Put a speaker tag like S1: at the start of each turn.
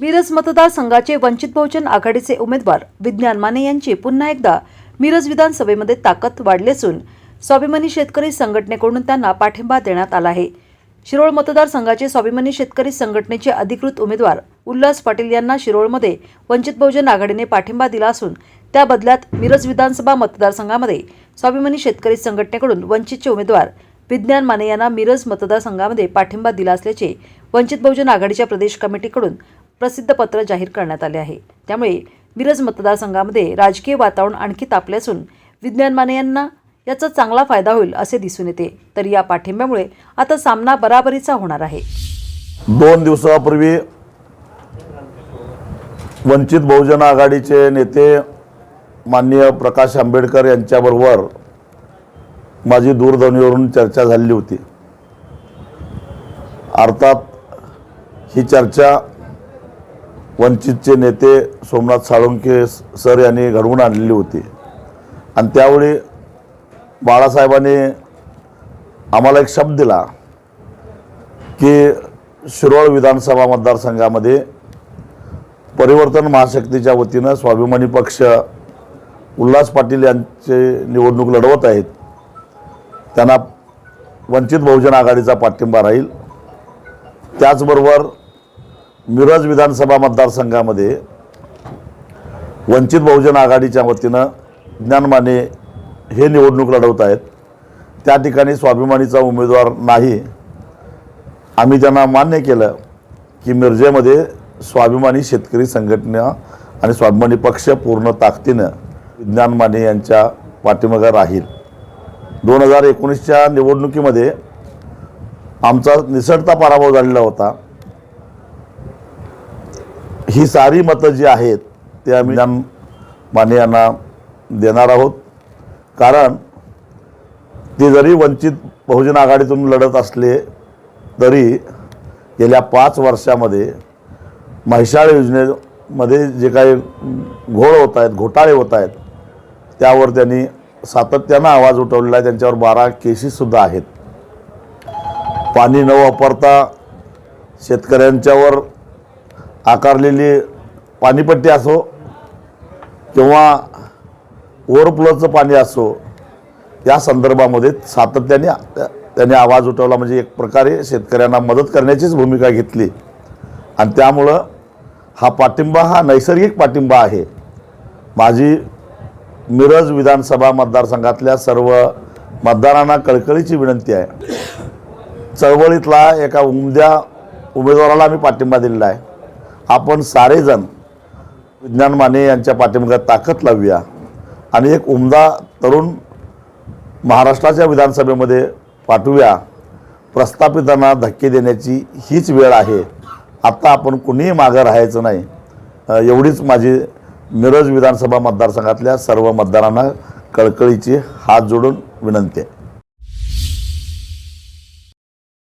S1: मिरज मतदारसंघाचे वंचित बहुजन आघाडीचे उमेदवार विज्ञान माने यांची पुन्हा एकदा मिरज विधानसभेमध्ये ताकद वाढली असून स्वाभिमानी शेतकरी संघटनेकडून त्यांना पाठिंबा देण्यात आला आहे. शिरोळ मतदारसंघाचे स्वाभिमानी शेतकरी संघटनेचे अधिकृत उमेदवार उल्हास पाटील यांना शिरोळमध्ये वंचित बहुजन आघाडीने पाठिंबा दिला असून त्या बदल्यात मिरज विधानसभा मतदारसंघामध्ये स्वाभिमानी शेतकरी संघटनेकडून वंचितचे उमेदवार विज्ञान माने यांना मिरज मतदारसंघामध्ये पाठिंबा दिला असल्याचे वंचित बहुजन आघाडीच्या प्रदेश कमिटीकडून प्रसिद्ध पत्र जाहीर करण्यात आले आहे. त्यामुळे मिरज मतदारसंघामध्ये राजकीय वातावरण आणखी तापले असून विज्ञान माने यांना याचा चांगला फायदा होईल असे दिसून येते. तर या पाठिंब्यामुळे आता सामना बराबरीचा होणार आहे.
S2: दोन दिवसापूर्वी वंचित बहुजन आघाडीचे नेते माननीय प्रकाश आंबेडकर यांच्याबरोबर माझी दूरध्वनीवरून चर्चा झालेली होती. अर्थात ही चर्चा वंचितचे नेते सोमनाथ साळुंके सर यांनी घडवून आणलेली होती. आणि त्यावेळी बाळासाहेबांनी आम्हाला एक शब्द दिला की शिरोळ विधानसभा मतदारसंघामध्ये परिवर्तन महाशक्तीच्या वतीनं स्वाभिमानी पक्ष उल्हास पाटील यांचे निवडणूक लढवत आहेत. त्यांना वंचित बहुजन आघाडीचा पाठिंबा राहील. त्याचबरोबर मिरज विधानसभा मतदारसंघामध्ये वंचित बहुजन आघाडीच्या वतीनं ज्ञानमाने हे निवडणूक लढवत आहेत. त्या ठिकाणी स्वाभिमानीचा उमेदवार नाही. आम्ही त्यांना मान्य केलं की मिरजेमध्ये स्वाभिमानी शेतकरी संघटना आणि स्वाभिमानी पक्ष पूर्ण ताकदीनं विज्ञान माने यांच्या पाठीमागं राहील. दोन हजार एकोणीसच्या निवडणुकीमध्ये आमचा निसटता पराभव झालेला होता. ही सारी मतं जी आहेत ते आम्ही विज्ञान माने यांना देणार आहोत. कारण ते जरी वंचित बहुजन आघाडीतून लढत असले तरी गेल्या पाच वर्षामध्ये महिषाळ योजनेमध्ये जे काही घोळ होत आहेत घोटाळे होत आहेत त्यावर त्यांनी सातत्यानं आवाज उठवलेला आहे. त्यांच्यावर बारा केसेससुद्धा आहेत. पाणी न वापरता शेतकऱ्यांच्यावर आकारलेली पाणीपट्टी असो किंवा ओव्हरफ्लोचं पाणी असो या संदर्भामध्ये सातत्याने त्यांनी आवाज उठवला. म्हणजे एक प्रकारे शेतकऱ्यांना मदत करण्याचीच भूमिका घेतली. आणि त्यामुळं हा पाठिंबा हा नैसर्गिक पाठिंबा आहे. माझी मिरज विधानसभा मतदारसंघातल्या सर्व मतदारांना कळकळीची विनंती आहे. चळवळीतला एका उमद्या उमेदवाराला आम्ही पाठिंबा दिलेला आहे. आपण सारेजण विज्ञान माने यांच्या पाठिंब्यात ताकद लावूया. आणि एक उमदा तरुण महाराष्ट्राच्या विधानसभेमध्ये पाठवूया. प्रस्थापितांना धक्के देण्याची हीच वेळ आहे. आत्ता आपण कुणीही मागं राहायचं नाही. एवढीच माझी मिरज विधानसभा मतदारसंघातल्या सर्व मतदारांना कळकळीची हात जोडून विनंती आहे.